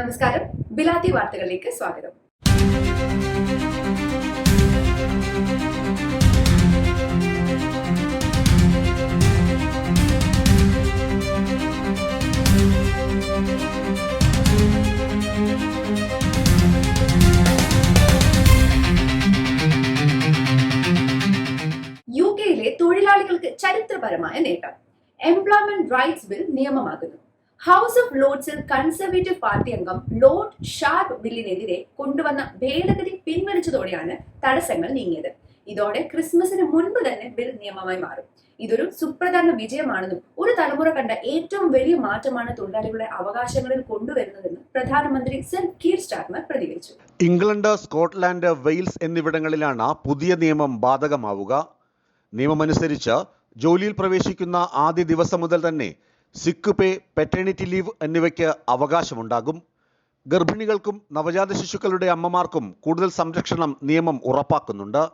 നമസ്കാരം. ബിലാത്തി വാർത്തകളിലേക്ക് സ്വാഗതം. യു കെയിലെ തൊഴിലാളികൾക്ക് ചരിത്രപരമായ നേട്ടം. എംപ്ലോയ്മെന്റ് റൈറ്റ്സ് ബിൽ നിയമമാകുന്നു. ഹൗസ് ഓഫ് ലോർഡ്സിൽ കൺസർവേറ്റീവ് പാർട്ടി അംഗം ലോർഡ് ഷാർപ്പ് ബില്ലിനെതിരെ കൊണ്ടുവന്ന ഭേദഗതി പിൻവലിച്ചതോടെയാണ് തടസ്സങ്ങൾ നീങ്ങിയത്. ഇതോടെ ക്രിസ്മസിന് മുൻപ് തന്നെ ബിൽ നിയമമായി മാറും. ഇതൊരു സുപ്രധാന വിജയമാണെന്നും ഒരു തലമുറ കണ്ട ഏറ്റവും വലിയ മാറ്റമാണ് തൊഴിലാളികളുടെ അവകാശങ്ങളിൽ കൊണ്ടുവരുന്നതെന്നും പ്രധാനമന്ത്രി സർ കീർ സ്റ്റാർമർ പ്രതികരിച്ചു. ഇംഗ്ലണ്ട് സ്കോട്ട്ലാൻഡ് വെയിൽസ് എന്നിവിടങ്ങളിലാണ് പുതിയ നിയമം ബാധകമാവുക. നിയമമനുസരിച്ച് ജോലിയിൽ പ്രവേശിക്കുന്ന ആദ്യ ദിവസം മുതൽ തന്നെ സിക്ക് പേ പെറ്റേണിറ്റി ലീവ് എന്നിവയ്ക്ക് അവകാശമുണ്ടാകും. ഗർഭിണികൾക്കും നവജാത ശിശുക്കളുടെ അമ്മമാർക്കും കൂടുതൽ സംരക്ഷണം നിയമം ഉറപ്പാക്കുന്നുണ്ട്.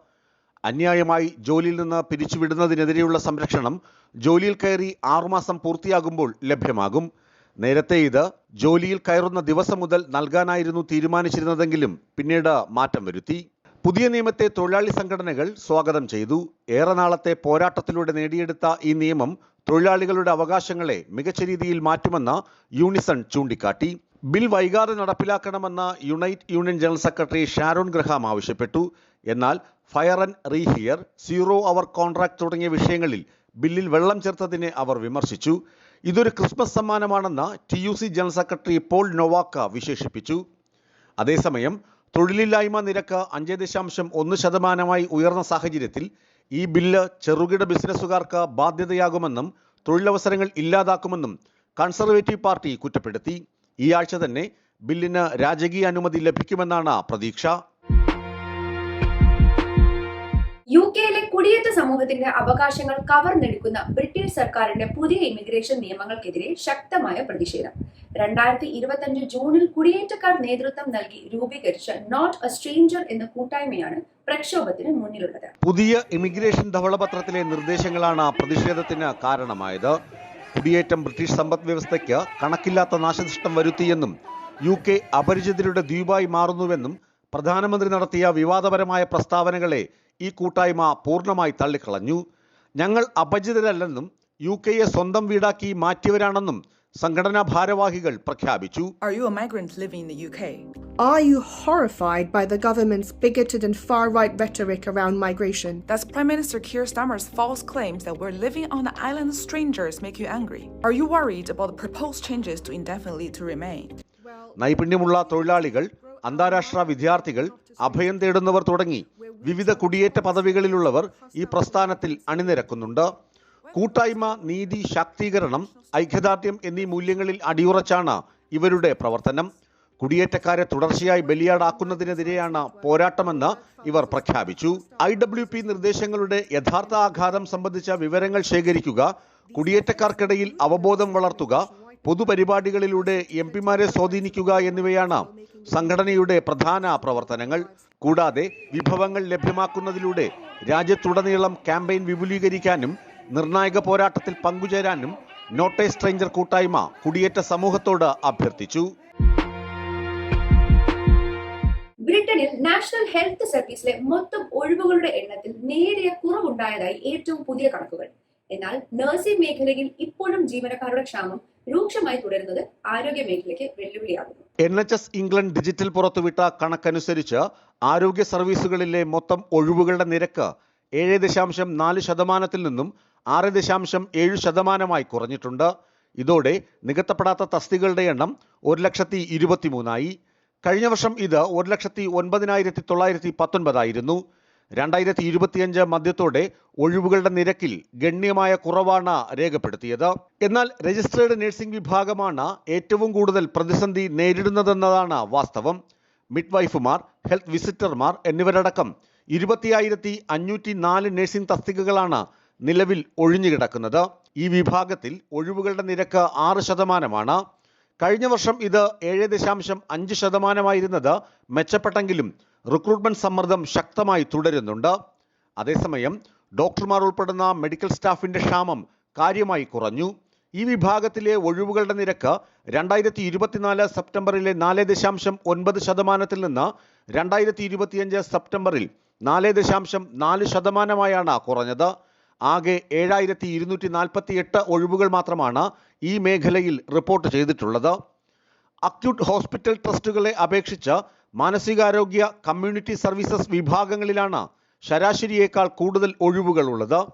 അന്യായമായി ജോലിയിൽ നിന്ന് പിരിച്ചുവിടുന്നതിനെതിരെയുള്ള സംരക്ഷണം ജോലിയിൽ കയറി ആറുമാസം പൂർത്തിയാകുമ്പോൾ ലഭ്യമാകും. നേരത്തെ ഇത് ജോലിയിൽ കയറുന്ന ദിവസം മുതൽ നൽകാനായിരുന്നു തീരുമാനിച്ചിരുന്നതെങ്കിലും പിന്നീട് മാറ്റം വരുത്തി. പുതിയ നിയമത്തെ തൊഴിലാളി സംഘടനകൾ സ്വാഗതം ചെയ്തു. ഏറെ നാളത്തെ പോരാട്ടത്തിലൂടെ നേടിയെടുത്ത ഈ നിയമം തൊഴിലാളികളുടെ അവകാശങ്ങളെ മികച്ച രീതിയിൽ മാറ്റുമെന്ന് യൂണിസൺ ചൂണ്ടിക്കാട്ടി. ബിൽ വൈകാതെ നടപ്പിലാക്കണമെന്ന് Unite union general secretary Sharon Graham ആവശ്യപ്പെട്ടു. എന്നാൽ fire and rehire zero hour contract തുടങ്ങിയ വിഷയങ്ങളിൽ ബില്ലിൽ വെള്ളം ചേർത്തതിനെ അവർ വിമർശിച്ചു. ഇതൊരു Christmas സമ്മാനമാണെന്ന് T general secretary Paul Nowak വിശേഷിപ്പിച്ചു. അതേസമയം തൊഴിലില്ലായ്മ നിരക്ക് അഞ്ച് ദശാംശം ഒന്ന് ശതമാനമായി ഉയർന്ന സാഹചര്യത്തിൽ ഈ ബില്ല് ചെറുകിട ബിസിനസ്സുകാർക്ക് ബാധ്യതയാകുമെന്നും തൊഴിലവസരങ്ങൾ ഇല്ലാതാക്കുമെന്നും കൺസർവേറ്റീവ് പാർട്ടി കുറ്റപ്പെടുത്തി. ഈ ആഴ്ച തന്നെ ബില്ലിന് രാജകീയ അനുമതി ലഭിക്കുമെന്നാണ് പ്രതീക്ഷ. യു കെയിലെ കുടിയേറ്റ സമൂഹത്തിന്റെ അവകാശങ്ങൾ കവർന്നെടുക്കുന്ന ബ്രിട്ടീഷ് സർക്കാരിന്റെ പുതിയ ഇമിഗ്രേഷൻ നിയമങ്ങൾക്കെതിരെ ശക്തമായ പ്രതിഷേധം. രണ്ടായിരത്തി ഇരുപത്തിയഞ്ച് ജൂണിൽ കുടിയേറ്റക്കാർ നേതൃത്വം നൽകി രൂപീകരിച്ച നോട്ട് എ സ്ട്രേഞ്ചർ എന്ന കൂട്ടായ്മയാണ് പ്രക്ഷോഭത്തിന് മുന്നിലുള്ളത്. പുതിയ ഇമിഗ്രേഷൻ ധവളപത്രത്തിലെ നിർദ്ദേശങ്ങളാണ് പ്രതിഷേധത്തിന് കാരണമായത്. കുടിയേറ്റം ബ്രിട്ടീഷ് സമ്പദ് വ്യവസ്ഥയ്ക്ക് കണക്കില്ലാത്ത നാശനഷ്ടം വരുത്തിയെന്നും യു കെ അപരിചിതരുടെ ദ്വീപായി മാറുന്നുവെന്നും പ്രധാനമന്ത്രി നടത്തിയ വിവാദപരമായ പ്രസ്താവനകളെ ഈ കൂട്ടായ്മ പൂർണമായി തള്ളിക്കളഞ്ഞു. ഞങ്ങൾ അപരിചിതരല്ലെന്നും യു കെയെ സ്വന്തം വീടാക്കി മാറ്റിയവരാണെന്നും സംഘടനാ ഭാരവാഹികൾ പ്രഖ്യാപിച്ചു Are you a migrant living in the UK? Are you horrified by the government's bigoted and far right rhetoric around migration? Does Prime Minister Keir Starmer's false claims that we're living on the island of strangers make you angry? Are you worried about the proposed changes to indefinitely to remain? നൈപുണ്യമുള്ള തൊഴിലാളികൾ അന്താരാഷ്ട്ര വിദ്യാർത്ഥികൾ അഭയം തേടുന്നവർ തുടങ്ങി വിവിധ കുടിയേറ്റ പദവികളിലുള്ളവർ ഈ പ്രസ്ഥാനത്തിൽ അണിനിരക്കുന്നുണ്ട് കൂട്ടായ്മ നീതി ശാക്തീകരണം ഐക്യദാർഢ്യം എന്നീ മൂല്യങ്ങളിൽ അടിയുറച്ചാണ് ഇവരുടെ പ്രവർത്തനം. കുടിയേറ്റക്കാരെ തുടർച്ചയായി ബലിയാടാക്കുന്നതിനെതിരെയാണ് പോരാട്ടമെന്ന് ഇവർ പ്രഖ്യാപിച്ചു. ഐ ഡബ്ല്യു പി നിർദ്ദേശങ്ങളുടെ യഥാർത്ഥ ആഘാതം സംബന്ധിച്ച വിവരങ്ങൾ ശേഖരിക്കുക കുടിയേറ്റക്കാർക്കിടയിൽ അവബോധം വളർത്തുക പൊതുപരിപാടികളിലൂടെ എം പിമാരെ സ്വാധീനിക്കുക എന്നിവയാണ് സംഘടനയുടെ പ്രധാന പ്രവർത്തനങ്ങൾ. കൂടാതെ വിഭവങ്ങൾ ലഭ്യമാക്കുന്നതിലൂടെ രാജ്യത്തുടനീളം ക്യാമ്പയിൻ വിപുലീകരിക്കാനും നിർണായക പോരാട്ടത്തിൽ പങ്കുചേരാനും നോട്ടെ സ്ട്രേഞ്ചർ കൂട്ടായ്മ കുടിയേറ്റ സമൂഹത്തോട് അഭ്യർത്ഥിച്ചു. ബ്രിട്ടനിൽ നാഷണൽ ഹെൽത്ത് സർവീസിലെ മൊത്തം ഒഴിവുകളുടെ എണ്ണത്തിൽ നേരിയ കുറവുണ്ടായതായി ഏറ്റവും പുതിയ കണക്കുകൾ. എന്നാൽ നഴ്സിംഗ് മേഖലയിൽ ഇപ്പോഴും ജീവനക്കാരുടെ ക്ഷാമം രൂക്ഷമായി തുടരുന്നത് ആരോഗ്യ മേഖലയ്ക്ക് വെല്ലുവിളിയാകുന്നു. N H S England digital പുറത്തുവിട്ട കണക്കനുസരിച്ച് ആരോഗ്യ സർവീസുകളിലെ മൊത്തം ഒഴിവുകളുടെ നിരക്ക് ഏഴ് ദശാംശം നാല് ശതമാനത്തിൽ നിന്നും ആറ് ദശാംശം ഏഴ് ശതമാനമായി കുറഞ്ഞിട്ടുണ്ട്. ഇതോടെ നികത്തപ്പെടാത്ത തസ്തികളുടെ എണ്ണം ഒരു ലക്ഷത്തി ഇരുപത്തിമൂന്നായി. കഴിഞ്ഞ വർഷം ഇത് ഒരു ലക്ഷത്തി ഒൻപതിനായിരത്തി തൊള്ളായിരത്തി പത്തൊൻപതായിരുന്നു. രണ്ടായിരത്തി ഇരുപത്തിയഞ്ച് മധ്യത്തോടെ ഒഴിവുകളുടെ നിരക്കിൽ ഗണ്യമായ കുറവാണ് രേഖപ്പെടുത്തിയത്. എന്നാൽ രജിസ്ട്രേഡ് നഴ്സിംഗ് വിഭാഗമാണ് ഏറ്റവും കൂടുതൽ പ്രതിസന്ധി നേരിടുന്നതെന്നതാണ് വാസ്തവം. മിഡ്വൈഫുമാർ ഹെൽത്ത് വിസിറ്റർമാർ എന്നിവരടക്കം ഇരുപത്തിയായിരത്തി അഞ്ഞൂറ്റി നാല് നഴ്സിംഗ് തസ്തികകളാണ് നിലവിൽ ഒഴിഞ്ഞുകിടക്കുന്നത് ഈ വിഭാഗത്തിൽ ഒഴിവുകളുടെ നിരക്ക് ആറ് ശതമാനമാണ്. കഴിഞ്ഞ വർഷം ഇത് ഏഴ് ദശാംശം അഞ്ച് ശതമാനമായിരുന്നത് മെച്ചപ്പെട്ടെങ്കിലും റിക്രൂട്ട്മെന്റ് സമ്മർദ്ദം ശക്തമായി തുടരുന്നുണ്ട്. അതേസമയം ഡോക്ടർമാർ ഉൾപ്പെടുന്ന മെഡിക്കൽ സ്റ്റാഫിന്റെ ക്ഷാമം കാര്യമായി കുറഞ്ഞു. ഈ വിഭാഗത്തിലെ ഒഴിവുകളുടെ നിരക്ക് രണ്ടായിരത്തി ഇരുപത്തിനാല് സെപ്റ്റംബറിലെ നാല് ദശാംശം ഒൻപത് ശതമാനത്തിൽ നിന്ന് രണ്ടായിരത്തി ഇരുപത്തിയഞ്ച് സെപ്റ്റംബറിൽ നാല് ദശാംശം നാല് ശതമാനമായാണ് കുറഞ്ഞത്. ആകെ ഏഴായിരത്തി ഇരുന്നൂറ്റി നാൽപ്പത്തി എട്ട് ഒഴിവുകൾ മാത്രമാണ് ഈ മേഖലയിൽ റിപ്പോർട്ട് ചെയ്തിട്ടുള്ളത്. അക്യൂട്ട് ഹോസ്പിറ്റൽ ട്രസ്റ്റുകളെ അപേക്ഷിച്ച് മാനസികാരോഗ്യ കമ്മ്യൂണിറ്റി സർവീസസ് വിഭാഗങ്ങളിലാണ് ശരാശരിയേക്കാൾ കൂടുതൽ ഒഴിവുകൾ ഉള്ളത്.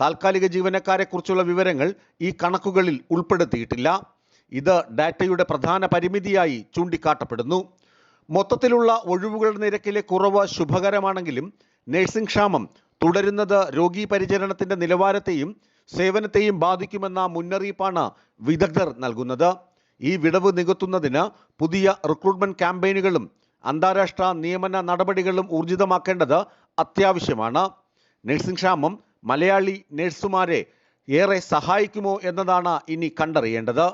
താൽക്കാലിക ജീവനക്കാരെക്കുറിച്ചുള്ള വിവരങ്ങൾ ഈ കണക്കുകളിൽ ഉൾപ്പെടുത്തിയിട്ടില്ല. ഇത് ഡാറ്റയുടെ പ്രധാന പരിമിതിയായി ചൂണ്ടിക്കാട്ടപ്പെടുന്നു. മൊത്തത്തിലുള്ള ഒഴിവുകളുടെ നിരക്കിലെ കുറവ് ശുഭകരമാണെങ്കിലും നഴ്സിംഗ് ക്ഷാമം തുടരുന്നത് രോഗീ പരിചരണത്തിന്റെ നിലവാരത്തെയും സേവനത്തെയും ബാധിക്കുമെന്ന മുന്നറിയിപ്പാണ് വിദഗ്ധർ നൽകുന്നത്. ഈ വിടവ് നികത്തുന്നതിന് പുതിയ റിക്രൂട്ട്മെന്റ് ക്യാമ്പയിനുകളും അന്താരാഷ്ട്ര നിയമന നടപടികളും ഊർജിതമാക്കേണ്ടത് അത്യാവശ്യമാണ്. നഴ്സിംഗ് ക്ഷാമം മലയാളി നഴ്സുമാരെ ഏറെ സഹായിക്കുമോ എന്നതാണ് ഇനി കണ്ടറിയേണ്ടത്.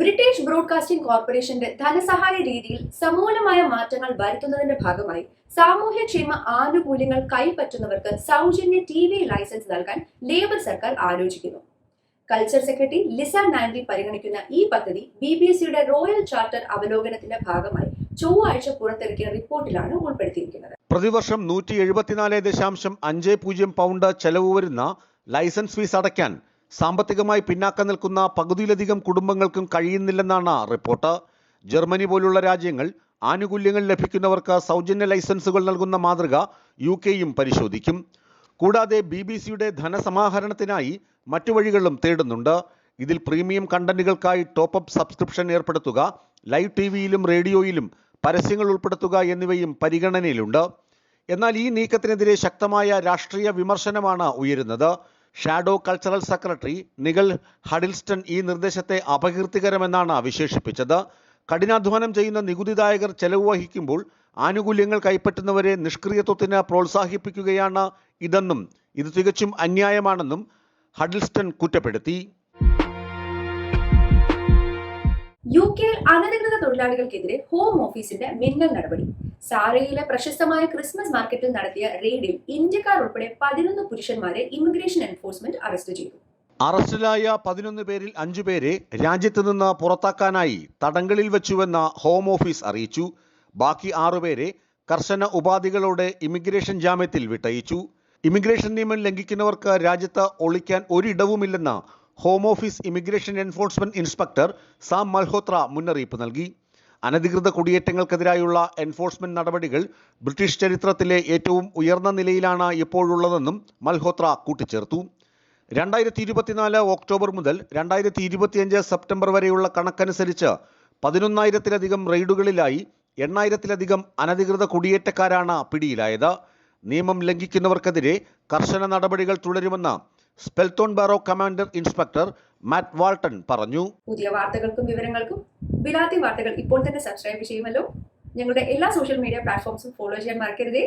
ബ്രിട്ടീഷ് ബ്രോഡ്കാസ്റ്റിംഗ് കോർപ്പറേഷന്റെ ധനസഹായ രീതിയിൽ സമൂലമായ മാറ്റങ്ങൾ വരുത്തുന്നതിന്റെ ഭാഗമായി സാമൂഹ്യക്ഷേമ ആനുകൂല്യങ്ങൾ കൈപ്പറ്റുന്നവർക്ക് സൗജന്യ ടി വി ലൈസൻസ് നൽകാൻ ലേബർ സർക്കാർ ആലോചിക്കുന്നു. കൾച്ചർ സെക്രട്ടറി ലിസ നാൻഡി പരിഗണിക്കുന്ന ഈ പദ്ധതി ബി ബി എസ് സിയുടെ റോയൽ ചാർട്ടർ അവലോകനത്തിന്റെ ഭാഗമായി ചൊവ്വാഴ്ച പുറത്തിറക്കിയ റിപ്പോർട്ടിലാണ് ഉൾപ്പെടുത്തിയിരിക്കുന്നത്. പ്രതിവർഷം നൂറ്റി എഴുപത്തിനാല് ദശാംശം അഞ്ച് പൂജ്യം പൗണ്ട് ചെലവ് വരുന്ന ലൈസൻസ് ഫീസ് അടയ്ക്കാൻ സാമ്പത്തികമായി പിന്നാക്കം നിൽക്കുന്ന പകുതിയിലധികം കുടുംബങ്ങൾക്കും കഴിയുന്നില്ലെന്നാണ് റിപ്പോർട്ട്. ജർമ്മനി പോലുള്ള രാജ്യങ്ങൾ ആനുകൂല്യങ്ങൾ ലഭിക്കുന്നവർക്ക് സൗജന്യ ലൈസൻസുകൾ നൽകുന്ന മാതൃക യു കെയും പരിശോധിക്കും. കൂടാതെ ബി ബി സിയുടെ ധനസമാഹരണത്തിനായി മറ്റു വഴികളും തേടുന്നുണ്ട്. ഇതിൽ പ്രീമിയം കണ്ടന്റുകൾക്കായി ടോപ്പ് അപ്പ് സബ്സ്ക്രിപ്ഷൻ ഏർപ്പെടുത്തുക ലൈവ് ടി വിയിലും റേഡിയോയിലും പരസ്യങ്ങൾ ഉൾപ്പെടുത്തുക എന്നിവയും പരിഗണനയിലുണ്ട്. എന്നാൽ ഈ നീക്കത്തിനെതിരെ ശക്തമായ രാഷ്ട്രീയ വിമർശനമാണ് ഉയരുന്നത്. Shadow cultural secretary Nigel Huddleston ഈ നിർദ്ദേശത്തെ അപകീർത്തികരമെന്നാണ് വിശേഷിപ്പിച്ചത്. കഠിനാധ്വാനം ചെയ്യുന്ന നികുതിദായകർ ചെലവ് വഹിക്കുമ്പോൾ ആനുകൂല്യങ്ങൾ കൈപ്പറ്റുന്നവരെ നിഷ്ക്രിയത്വത്തിന് പ്രോത്സാഹിപ്പിക്കുകയാണ് ഇതെന്നും ഇത് തികച്ചും അന്യായമാണെന്നും ഹഡിൽസ്റ്റൺ കുറ്റപ്പെടുത്തി. യു കെയിൽ അനധികൃത തൊഴിലാളികൾക്കെതിരെ ഹോം ഓഫീസിന്റെ മിന്നൽ നടപടി. സാരയിലെ പ്രശസ്തമായ ക്രിസ്മസ് മാർക്കറ്റിൽ നടത്തിയ റെയ്ഡിൽ ഇന്ത്യക്കാർ ഉൾപ്പെടെ പതിനൊന്ന് പുരുഷന്മാരെ ഇമിഗ്രേഷൻ എൻഫോഴ്സ്മെന്റ് അറസ്റ്റ് ചെയ്തു. അറസ്റ്റിലായ പതിനൊന്ന് പേരിൽ അഞ്ചു പേരെ രാജ്യത്ത് നിന്ന് പുറത്താക്കാനായി തടങ്കലിൽ വെച്ചുവെന്ന ഹോം ഓഫീസ് അറിയിച്ചു. ബാക്കി ആറുപേരെ കർശന ഉപാധികളോടെ ഇമിഗ്രേഷൻ ജാമ്യത്തിൽ വിട്ടയിച്ചു. ഇമിഗ്രേഷൻ നിയമം ലംഘിക്കുന്നവർക്ക് രാജ്യത്ത് ഒളിക്കാൻ ഒരിടവുമില്ലെന്ന് Home Office immigration enforcement inspector Sam Malhotra മുന്നറിയിപ്പ് നൽകി. അനധികൃത കുടിയേറ്റങ്ങൾക്കെതിരായുള്ള എൻഫോഴ്സ്മെന്റ് നടപടികൾ ബ്രിട്ടീഷ് ചരിത്രത്തിലെ ഏറ്റവും ഉയർന്ന നിലയിലാണ് ഇപ്പോഴുള്ളതെന്നും മൽഹോത്ര കൂട്ടിച്ചേർത്തു. രണ്ടായിരത്തി ഇരുപത്തിനാല് ഒക്ടോബർ മുതൽ രണ്ടായിരത്തി ഇരുപത്തിയഞ്ച് സെപ്റ്റംബർ വരെയുള്ള കണക്കനുസരിച്ച് പതിനൊന്നായിരത്തിലധികം റെയ്ഡുകളിലായി എണ്ണായിരത്തിലധികം അനധികൃത കുടിയേറ്റക്കാരാണ് പിടിയിലായത്. നിയമം ലംഘിക്കുന്നവർക്കെതിരെ കർശന നടപടികൾ തുടരുമെന്ന് Spelthorne Borough commander inspector Matt Walton പറഞ്ഞു. പുതിയ വാർത്തകൾക്കും വിവരങ്ങൾക്കും ബിലാത്തി വാർത്തകൾ ഇപ്പോൾ തന്നെ സബ്സ്ക്രൈബ് ചെയ്യുമല്ലോ. ഞങ്ങളുടെ എല്ലാ സോഷ്യൽ മീഡിയ പ്ലാറ്റ്ഫോംസും ഫോളോ ചെയ്യാൻ മറക്കരുതേ.